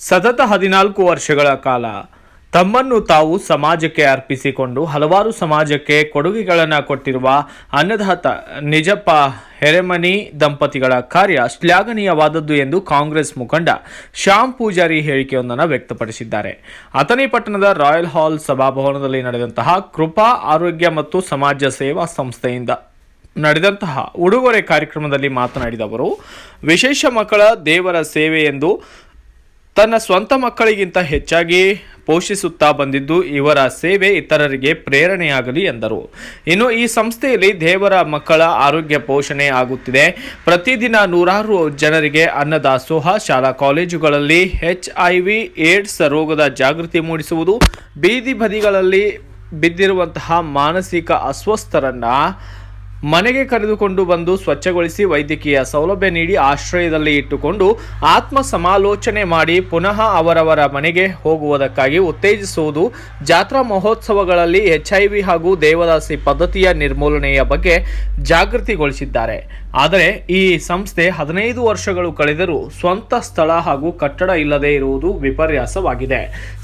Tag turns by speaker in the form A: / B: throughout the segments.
A: ಸತತ ಹದಿನಾಲ್ಕು ವರ್ಷಗಳ ಕಾಲ ತಮ್ಮನ್ನು ತಾವು ಸಮಾಜಕ್ಕೆ ಅರ್ಪಿಸಿಕೊಂಡು ಹಲವಾರು ಸಮಾಜಕ್ಕೆ ಕೊಡುಗೆಗಳನ್ನು ಕೊಟ್ಟಿರುವ ಅನ್ನದಾತ ನಿಜಪ್ಪ ಹೆರೆಮನಿ ದಂಪತಿಗಳ ಕಾರ್ಯ ಶ್ಲಾಘನೀಯವಾದದ್ದು ಎಂದು ಕಾಂಗ್ರೆಸ್ ಮುಖಂಡ ಶ್ಯಾಮ್ ಪೂಜಾರಿ ಹೇಳಿಕೆಯೊಂದನ್ನು ವ್ಯಕ್ತಪಡಿಸಿದ್ದಾರೆ. ಅಥಣಿ ಪಟ್ಟಣದ ರಾಯಲ್ ಹಾಲ್ ಸಭಾಭವನದಲ್ಲಿ ನಡೆದಂತಹ ಕೃಪಾ, ಆರೋಗ್ಯ ಮತ್ತು ಸಮಾಜ ಸೇವಾ ಸಂಸ್ಥೆಯಿಂದ ನಡೆದಂತಹ ಉಡುಗೊರೆ ಕಾರ್ಯಕ್ರಮದಲ್ಲಿ ಮಾತನಾಡಿದ ಅವರು, ವಿಶೇಷ ಮಕ್ಕಳ ದೇವರ ಸೇವೆ ಎಂದು ತನ್ನ ಸ್ವಂತ ಮಕ್ಕಳಿಗಿಂತ ಹೆಚ್ಚಾಗಿ ಪೋಷಿಸುತ್ತಾ ಬಂದಿದ್ದು ಇವರ ಸೇವೆ ಇತರರಿಗೆ ಪ್ರೇರಣೆಯಾಗಲಿ ಎಂದರು. ಇನ್ನು ಈ ಸಂಸ್ಥೆಯಲ್ಲಿ ದೇವರ ಮಕ್ಕಳ ಆರೋಗ್ಯ ಪೋಷಣೆ ಆಗುತ್ತಿದೆ. ಪ್ರತಿದಿನ ನೂರಾರು ಜನರಿಗೆ ಅನ್ನದಾಸೋಹ, ಶಾಲಾ ಕಾಲೇಜುಗಳಲ್ಲಿ ಎಚ್ ಐ ವಿ, ಏಡ್ಸ್ ರೋಗದ ಜಾಗೃತಿ ಮೂಡಿಸುವುದು, ಬೀದಿ ಬದಿಗಳಲ್ಲಿ ಬಿದ್ದಿರುವಂತಹ ಮಾನಸಿಕ ಅಸ್ವಸ್ಥರನ್ನ ಮನೆಗೆ ಕರೆದುಕೊಂಡು ಬಂದು ಸ್ವಚ್ಛಗೊಳಿಸಿ ವೈದ್ಯಕೀಯ ಸೌಲಭ್ಯ ನೀಡಿ ಆಶ್ರಯದಲ್ಲಿ ಇಟ್ಟುಕೊಂಡು ಆತ್ಮ ಸಮಾಲೋಚನೆ ಮಾಡಿ ಪುನಃ ಅವರವರ ಮನೆಗೆ ಹೋಗುವುದಕ್ಕಾಗಿ ಉತ್ತೇಜಿಸುವುದು ಜಾತ್ರಾ ಮಹೋತ್ಸವಗಳಲ್ಲಿ ಎಚ್ಐವಿ ಹಾಗೂ ದೇವದಾಸಿ ಪದ್ಧತಿಯ ನಿರ್ಮೂಲನೆಯ ಬಗ್ಗೆ ಜಾಗೃತಿಗೊಳಿಸಿದ್ದಾರೆ. ಆದರೆ ಈ ಸಂಸ್ಥೆ ಹದಿನೈದು ವರ್ಷಗಳು ಕಳೆದರೂ ಸ್ವಂತ ಸ್ಥಳ ಹಾಗೂ ಕಟ್ಟಡ ಇಲ್ಲದೆ ಇರುವುದು ವಿಪರ್ಯಾಸವಾಗಿದೆ.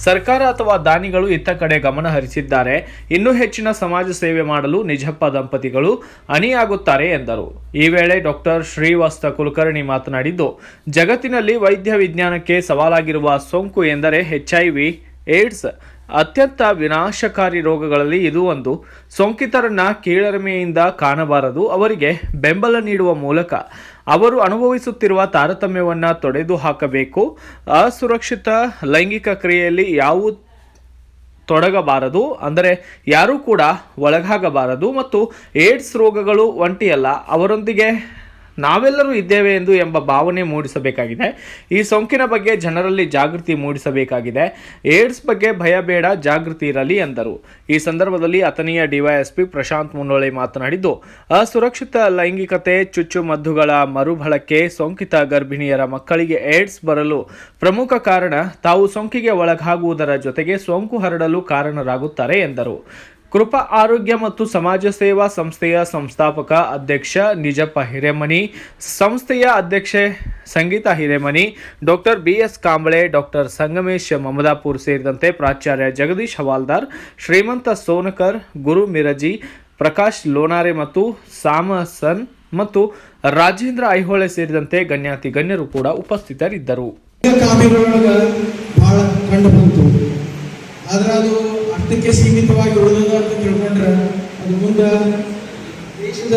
A: ಸರ್ಕಾರ ಅಥವಾ ದಾನಿಗಳು ಇತ್ತ ಕಡೆ ಗಮನ ಹರಿಸಿದ್ದಾರೆ ಇನ್ನೂ ಹೆಚ್ಚಿನ ಸಮಾಜ ಸೇವೆ ಮಾಡಲು ನಿಜಪ್ಪ ದಂಪತಿಗಳು ಅಣಿಯಾಗುತ್ತಾರೆ ಎಂದರು. ಈ ವೇಳೆ ಡಾಕ್ಟರ್ ಶ್ರೀವಾಸ್ತ ಕುಲಕರ್ಣಿ ಮಾತನಾಡಿದ್ದು, ಜಗತ್ತಿನಲ್ಲಿ ವೈದ್ಯ ವಿಜ್ಞಾನಕ್ಕೆ ಸವಾಲಾಗಿರುವ ಸೋಂಕು ಎಂದರೆ ಎಚ್ಐವಿ ಏಡ್ಸ್, ಅತ್ಯಂತ ವಿನಾಶಕಾರಿ ರೋಗಗಳಲ್ಲಿ ಇದು ಒಂದು. ಸೋಂಕಿತರನ್ನ ಕೀಳರಿಮೆಯಿಂದ ಕಾಣಬಾರದು, ಅವರಿಗೆ ಬೆಂಬಲ ನೀಡುವ ಮೂಲಕ. ಅವರು ಅನುಭವಿಸುತ್ತಿರುವ ತಾರತಮ್ಯವನ್ನು ತೊಡೆದು ಹಾಕಬೇಕು ಅಸುರಕ್ಷಿತ ಲೈಂಗಿಕ ಕ್ರಿಯೆಯಲ್ಲಿ ಯಾವ ತೊಡಗಬಾರದು. ಅಂದರೆ ಯಾರೂ ಕೂಡ ಒಳಗಾಗಬಾರದು ಮತ್ತು ಏಡ್ಸ್ ರೋಗಗಳು ಒಂಟಿಯಲ್ಲ ಅವರೊಂದಿಗೆ ನಾವೆಲ್ಲರೂ ಇದ್ದೇವೆ ಎಂದು ಎಂಬ ಭಾವನೆ ಮೂಡಿಸಬೇಕಾಗಿದೆ. ಈ ಸೋಂಕಿನ ಬಗ್ಗೆ ಜನರಲ್ಲಿ ಜಾಗೃತಿ ಮೂಡಿಸಬೇಕಾಗಿದೆ. ಏಡ್ಸ್ ಬಗ್ಗೆ ಭಯ ಬೇಡ, ಜಾಗೃತಿ ಇರಲಿ ಎಂದರು. ಈ ಸಂದರ್ಭದಲ್ಲಿ ಅಥನಿಯ ಡಿವೈಎಸ್ಪಿ ಪ್ರಶಾಂತ್ ಮುನ್ನೋಳಿ ಮಾತನಾಡಿದ್ದು, ಅಸುರಕ್ಷಿತ ಲೈಂಗಿಕತೆ ಚುಚ್ಚುಮದ್ದುಗಳ ಮರುಬಳಕೆ, ಸೋಂಕಿತ ಗರ್ಭಿಣಿಯರ ಮಕ್ಕಳಿಗೆ ಏಡ್ಸ್ ಬರಲು ಪ್ರಮುಖ ಕಾರಣ ತಾವು ಸೋಂಕಿಗೆ ಒಳಗಾಗುವುದರ ಜೊತೆಗೆ ಸೋಂಕು ಹರಡಲು ಕಾರಣರಾಗುತ್ತಾರೆ ಎಂದರು. ಕೃಪಾ ಆರೋಗ್ಯ ಮತ್ತು ಸಮಾಜ ಸೇವಾ ಸಂಸ್ಥೆಯ ಸಂಸ್ಥಾಪಕ ಅಧ್ಯಕ್ಷ ನಿಜಪ್ಪ ಹಿರೇಮನಿ, ಸಂಸ್ಥೆಯ ಅಧ್ಯಕ್ಷೆ Sangeetha Hiremani, doctor B S Kamble, doctor Sangamesh Mamadapur ಸೇರಿದಂತೆ ಪ್ರಾಚಾರ್ಯ ಜಗದೀಶ್ ಹವಾಲ್ದಾರ್, ಶ್ರೀಮಂತ ಸೋನಕರ್, ಗುರು ಮಿರಜಿ, ಪ್ರಕಾಶ್ ಲೋನಾರೆ ಮತ್ತು ಸಾಮಸನ್ ಮತ್ತು ರಾಜೇಂದ್ರ ಐಹೊಳೆ ಸೇರಿದಂತೆ ಗಣ್ಯಾತಿ ಗಣ್ಯರು ಕೂಡ ಉಪಸ್ಥಿತರಿದ್ದರು.
B: ಕಾಮಿಗಳೊಳಗ ಬಹಳ ಕಂಡು ಬಂತು ಆದ್ರೆ ಅದು ಅರ್ಥಕ್ಕೆ ಸೀಮಿತವಾಗಿ ಉಳಿದದ ಅಂತ ತಿಳ್ಕೊಂಡ್ರೆ ಅದು ಮುಂದೆ ದೇಶದ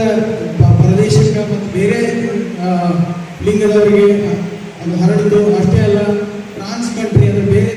B: ಪ್ರದೇಶಕ್ಕೆ ಮತ್ತು ಬೇರೆ ಲಿಂಗದವರಿಗೆ ಅದು ಹರಡಿದ್ದು ಅಷ್ಟೇ ಅಲ್ಲ ಟ್ರಾನ್ಸ್ ಕಂಟ್ರಿ ಅಂದರೆ ಬೇರೆ